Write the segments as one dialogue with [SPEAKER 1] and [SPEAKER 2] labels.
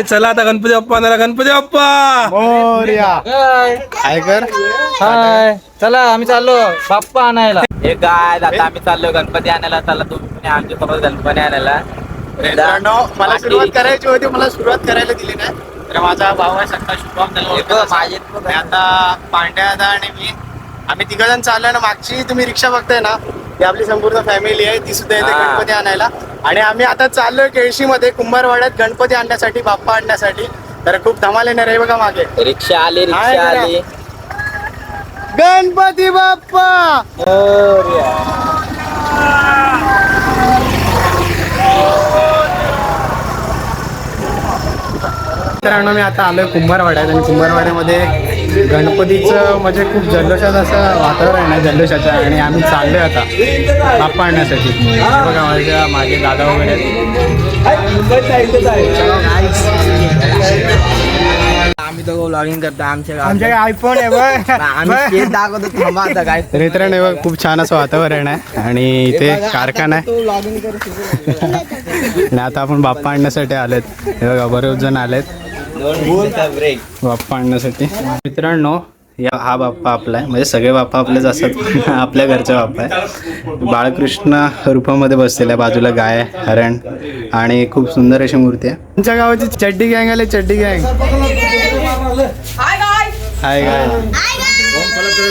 [SPEAKER 1] अरे चला आता गणपती बाप्पा आणायला गणपती बाप्पा!
[SPEAKER 2] मोर्या. काय कर?
[SPEAKER 3] हाय. चला आम्ही चाललो. बाप्पा आणायला. हे काय आता आम्ही चाललो गणपती आणायला. चला तुम्ही आमच्यासोबत गणपती आणायला.
[SPEAKER 2] मित्रांनो मला सुरुवात करायची होती मला सुरुवात करायला दिली नाही. तर माझा भाऊ आहे सत्ता शुभम त्याला ओळखत असाल. आणि आता पांड्या दादा आणि मी आम्ही तिघ जण चाललोय ना मागची तुम्ही रिक्षा बघताय ना ती आपली संपूर्ण फॅमिली आहे ती सुद्धा येते
[SPEAKER 3] हा.
[SPEAKER 2] गणपती आणायला. आणि आम्ही आता चाललोय केळशी मध्ये कुंभारवाड्यात गणपती आणण्यासाठी बाप्पा आणण्यासाठी. तर खूप धमाल येणार आहे बघा मागे.
[SPEAKER 3] रिक्षा आली
[SPEAKER 2] हाय
[SPEAKER 3] रिक्षा. आली.
[SPEAKER 2] गणपती बाप्पा! मित्रांनो मी आता आलोय कुंभारवाड्यात आणि कुंभारवाड्यामध्ये गणपतीचं म्हणजे खूप जल्लोषात असं वातावरण आहे जल्लोषाचं आणि आम्ही चाललोय आता बाप्पा आणण्यासाठी. बघा माझ्या माझे दादा वगैरे
[SPEAKER 3] आम्ही तो ब्लॉगिंग करतो आमच्या
[SPEAKER 2] आमच्याकडे आयफोन आहे बघ.
[SPEAKER 3] दाखवतो थांबा आता काय
[SPEAKER 2] तर मित्रांनो हे बघ, खूप छान असं वातावरण आहे. आणि इथे कारखाना आहे. आणि आता आपण बाप्पा आणण्यासाठी आलेत. हे बघा बरेच जण आलेत. बाप्पा आणण्यासाठी. मित्रांनो या हा बाप्पा आपला आहे. म्हणजे सगळे बाप्पा आपलेच असतात. आपल्या घरचा बाप्पा आहे. बाळकृष्ण रूपामध्ये बसलेला आहे. बाजूला गाय आहे, हरण आणि खूप सुंदर अशी मूर्ती आहे. तुमच्या गावाची चड्डी गँग आले चड्डी गँग. हाय गाय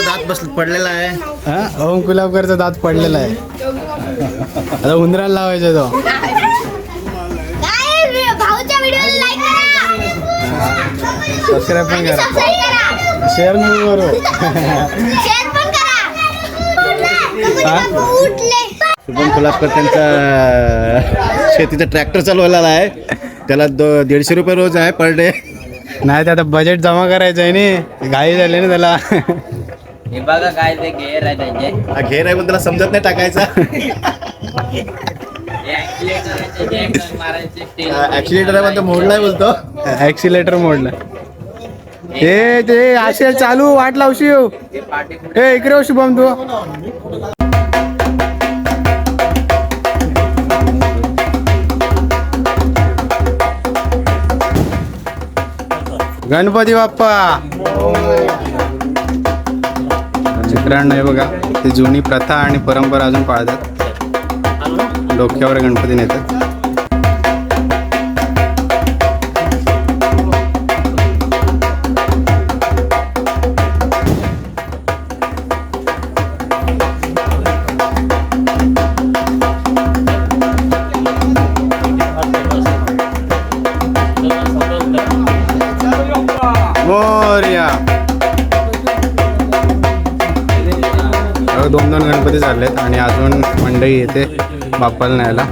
[SPEAKER 3] दात बस पडलेला आहे
[SPEAKER 2] हा? ओम गुलाबकरचा दात पडलेला आहे. आता उंदराला लावायचा तो
[SPEAKER 4] काय भाऊच्या व्हिडिओला लाईक करा
[SPEAKER 2] सबस्क्राईब पण करा. शेअर नाही करू.
[SPEAKER 4] शेअर पण? करा.
[SPEAKER 5] शुभम कोल्हापूर त्यांचा शेतीचा ट्रॅक्टर चालवायला आहे त्याला दो दीडशे रुपये रोज आहे पर डे
[SPEAKER 2] नाही ते आता बजेट जमा करायचं आहे नी. घाई झाली ना त्याला.
[SPEAKER 3] हे बघा काय ते गेअर आहे त्यांचे.
[SPEAKER 5] हा घेर आहे पण त्याला समजत नाही टाकायचा.
[SPEAKER 3] आहे
[SPEAKER 5] पण तो मोडलाय बोलतो.
[SPEAKER 2] ऍक्सिलेटर मोडलं हे ते असेल चालू वाट
[SPEAKER 3] लावशी हे
[SPEAKER 2] ए इकडे शुभम तू. गणपती बाप्पा. चित्रांना हे बघा ती जुनी प्रथा आणि परंपरा अजून पाळतात. डोक्यावर गणपती नेतात. बाप्पाला न्यायला.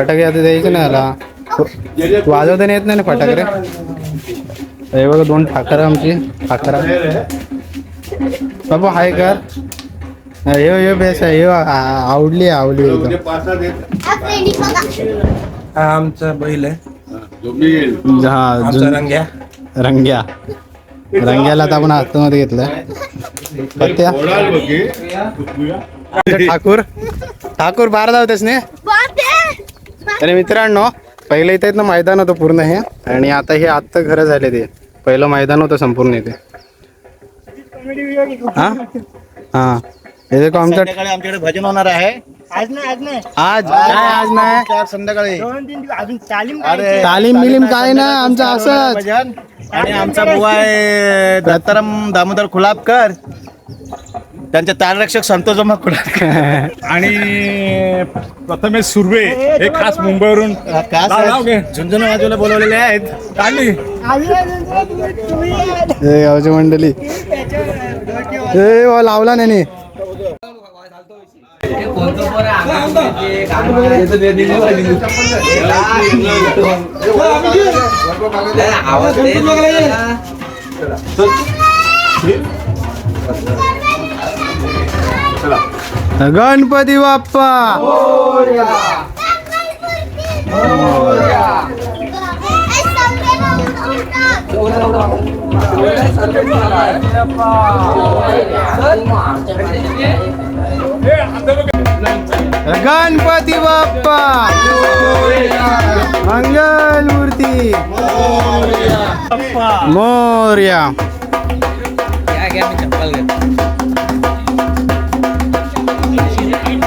[SPEAKER 2] फटाके आता द्यायचे ना याला वाजवता नाही येत नाही ना फटाके हे बघा दोन ठाकरा आमची ठाकरा बाबा हाय कर हे हे बेस आहे आ- आवडली आवडली
[SPEAKER 4] हा
[SPEAKER 1] आमचा बैल आहे
[SPEAKER 2] हा
[SPEAKER 1] रंग्या
[SPEAKER 2] रंग्या रंग्याला आता आपण आतमध्ये घेतलंय पत्त्या ठाकूर ठाकूर बारा धावतेस ने आणि मित्रांनो पहिलं इथे ना मैदान होतं पूर्ण हे. आणि आता हे आत्ता घरं झाले ते. पहिलं मैदान होतं संपूर्ण इथे. हा? हा. हे देखो आमचं
[SPEAKER 5] संध्याकाळी आमच्याकडे भजन होणार आहे.
[SPEAKER 2] आज काय आज नाही.
[SPEAKER 5] तर संध्याकाळी. अरे
[SPEAKER 2] तालीम बिलीम काय ना आमचं असंच.
[SPEAKER 5] भजन. आणि आमचा बुवा आहे दत्ताराम दामोदर खुलापकर. त्यांचे तालरक्षक संतोष खुलापकर
[SPEAKER 6] आणि प्रथमेश सुर्वे हे खास मुंबईवरून.
[SPEAKER 5] झुंझुन वाजवायला बोलवलेले आहेत.
[SPEAKER 2] हे गावची मंडळी. हे वा लावला नाही गणपती बाप्पा. गणपती बाप्पा. मंगल मूर्ती. मोर्या.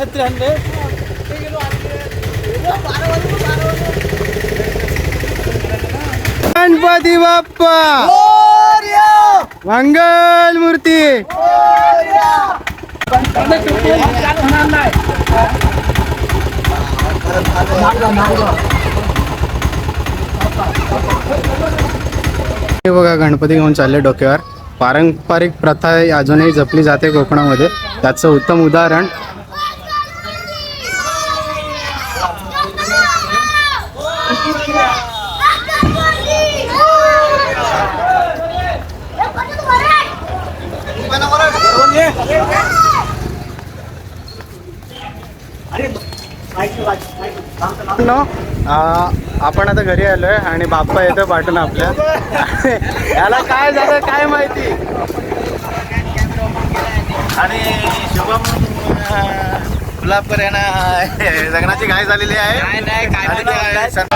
[SPEAKER 2] गणपती बाप्पा गणपती बाप्पा. मंगल मूर्ती. हे बघा गणपती घेऊन चालले डोक्यावर. पारंपरिक प्रथा अजूनही जपली जाते कोकणामध्ये. त्याचं उत्तम उदाहरण नो आ, आपण आता घरी आलोय आणि बाप्पा येतोय पाठवून आपल्या. याला काय झालं काय माहिती?
[SPEAKER 5] आणि शुभम अं, खुलापकर यांना लग्नाची घाई झालेली आहे. सं-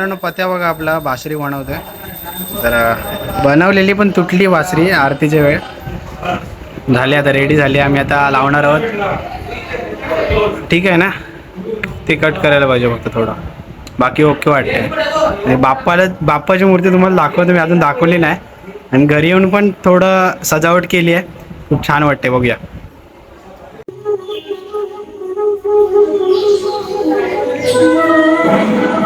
[SPEAKER 2] मित्रांनो पत्या बघा आपला बासरी बनवतोय तर बनवलेली पण तुटली बासरी आरतीची वेळ. झाली आता रेडी झाली. आम्ही आता लावणार आहोत. ठीक आहे ना? ते कट करायला पाहिजे फक्त थोडं. बाकी ओके वाटते बाप्पाला बाप्पाची मूर्ती तुम्हाला दाखवतो. मी अजून दाखवली नाही. आणि घरी येऊन पण थोडं सजावट केली आहे. खूप छान वाटते बघूया. गणपती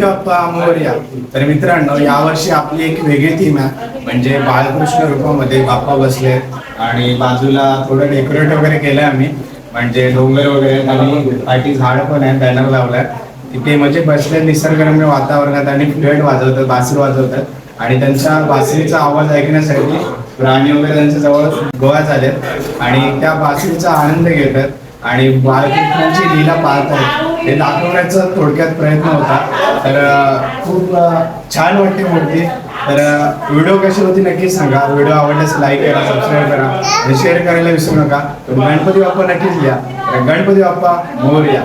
[SPEAKER 2] बाप्पा मोरया तर मित्रांनो यावर्षी आपली एक वेगळी थीम आहे. म्हणजे बालकृष्ण रूपामध्ये बाप्पा बसले आणि बाजूला थोडं डेकोरेट वगैरे केलंय आम्ही. म्हणजे डोंगर वगैरे आणि पाठी झाड पण आहे बॅनर लावलाय. तिथे म्हणजे बसले निसर्गरम्य वातावरणात आणि फ्लड वाजवतात बासरी वाजवतात. आणि त्यांच्या बासरीचा आवाज ऐकण्यासाठी प्राणी वगैरे त्यांच्या जवळ गोळा झालेत. आणि त्या बासरीचा आनंद घेतात. आणि बालकृष्णांची लीला पाहतात हे दाखवण्याचा थोडक्यात प्रयत्न होता. तर खूप छान वाटते मूर्ती. तर व्हिडिओ कशी होती नक्कीच सांगा. व्हिडिओ आवडल्यास लाईक करा सबस्क्राईब करा आणि शेअर करायला विसरू नका. गणपती बाप्पा नक्कीच लिहा गणपती बाप्पा मोरया